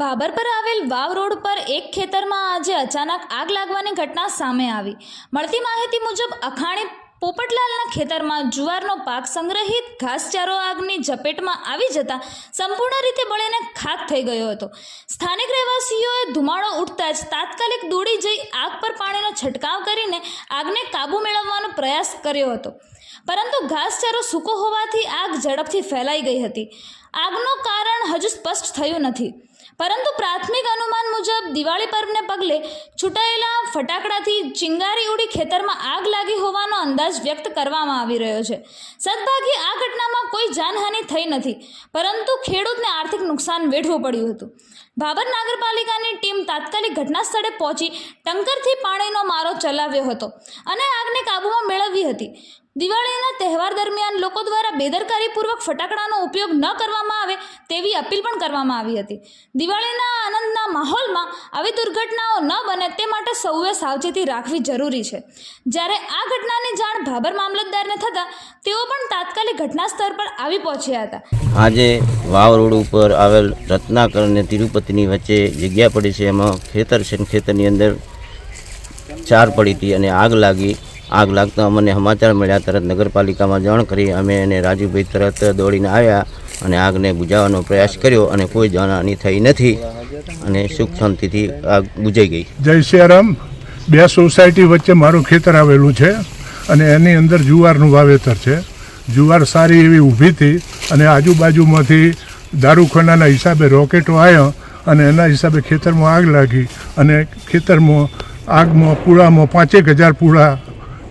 ભાભર પર આવેલ વાવ રોડ પર એક ખેતરમાં આજે અચાનક આગ લાગવાની ઘટના સામે આવી. મળતી માહિતી મુજબ, અખાણી પોપટલાલના ખેતરમાં જુવારનો પાક સંગ્રહિત ઘાસચારો આગની ઝપેટમાં આવી જતા સંપૂર્ણ રીતે બળીને ખાક થઈ ગયો હતો. સ્થાનિક રહેવાસીઓએ ધુમાડો ઉઠતા જ તાત્કાલિક દોડી જઈ આગ પર પાણીનો છંટકાવ કરીને આગને કાબૂ મેળવવાનો પ્રયાસ કર્યો હતો. પરંતુ ઘાસચારો સૂકો હોવાથી આગ ઝડપથી ફેલાઈ ગઈ હતી. આગનું કારણ હજુ સ્પષ્ટ થયું નથી. પરંતુ પ્રાથમિક અનુમાન મુજબ દિવાળી પર્વને પગલે છૂટાયેલા ફટાકડાથી ચિંગારી ઉડી ખેતરમાં આગ લાગી હોવાનો અંદાજ વ્યક્ત કરવામાં આવી રહ્યો છે. સદભાગ્યે આ ઘટનામાં કોઈ જાનહાનિ થઈ નથી, પરંતુ ખેડૂતને આર્થિક નુકસાન વેઠવું પડ્યું હતું. ભાબર નગરપાલિકાની ટીમ તાત્કાલિક ઘટના સ્થળે પહોંચી ટંકરથી પાણીનો મારો ચલાવ્યો હતો અને આગને કાબૂમાં મેળવી હતી. દિવાળીના તહેવાર દરમિયાન લોકો દ્વારા બેદરકારીપૂર્વક ફટાકડાનો ઉપયોગ ન કરવામાં આવે તેવી અપીલ પણ કરવામાં આવી હતી. દિવાળીના માહોલમાં આવી દુર્ઘટનાઓ ન બને તે માટે સૌએ સાવચેતી રાખવી જરૂરી છે. જ્યારે આ ઘટનાની જાણ ભાબર મામલતદારને થતાં, તેઓ પણ તાત્કાલિક ઘટના સ્થળ પર આવી પહોંચ્યા હતા. આજે વાવ રોડ ઉપર આવેલ રત્નાકર અને તિરુપતિની વચ્ચે જગ્યા પડી છે. એમાં ખેતર છે ખેતરની અંદર ચાર પડી હતી અને આગ લાગી. આગ લાગતા અમને સમાચાર મળ્યા. તરત નગરપાલિકામાં જાણ કરી અમે એને રાજુભાઈ તરત દોડીને આવ્યા અને આગને બુજાવવાનો પ્રયાસ કર્યો અને કોઈ જાનહાની થઈ નથી અને સુખ શાંતિથી આગ બુજાઈ ગઈ. જય સિયારામ. બે સોસાયટી વચ્ચે મારું ખેતર આવેલું છે અને એની અંદર જુવારનું વાવેતર છે. જુવાર સારી એવી ઊભી હતી અને આજુબાજુમાંથી દારૂખાનાના હિસાબે રોકેટો આવ્યા અને એના હિસાબે ખેતરમાં આગ લાગી અને ખેતરમાં આગમાં પૂળામાં પાંચેક હજાર પૂળા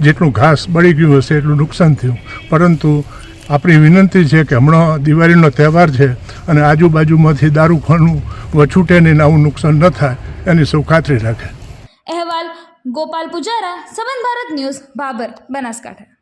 જેટલું ઘાસ બળી ગયું હશે એટલું નુકસાન થયું. પરંતુ આપણી વિનંતી છે કે હમણાં દિવાળીનો તહેવાર છે અને આજુબાજુમાંથી દારૂખાનું વછૂટે ને આવું નુકસાન ન થાય, એની સૌ ખાતરી રાખે. અહેવાલ, ગોપાલ પુજારા, સંબંધ ભારત ન્યૂઝ, બાબર, બનાસકાંઠા.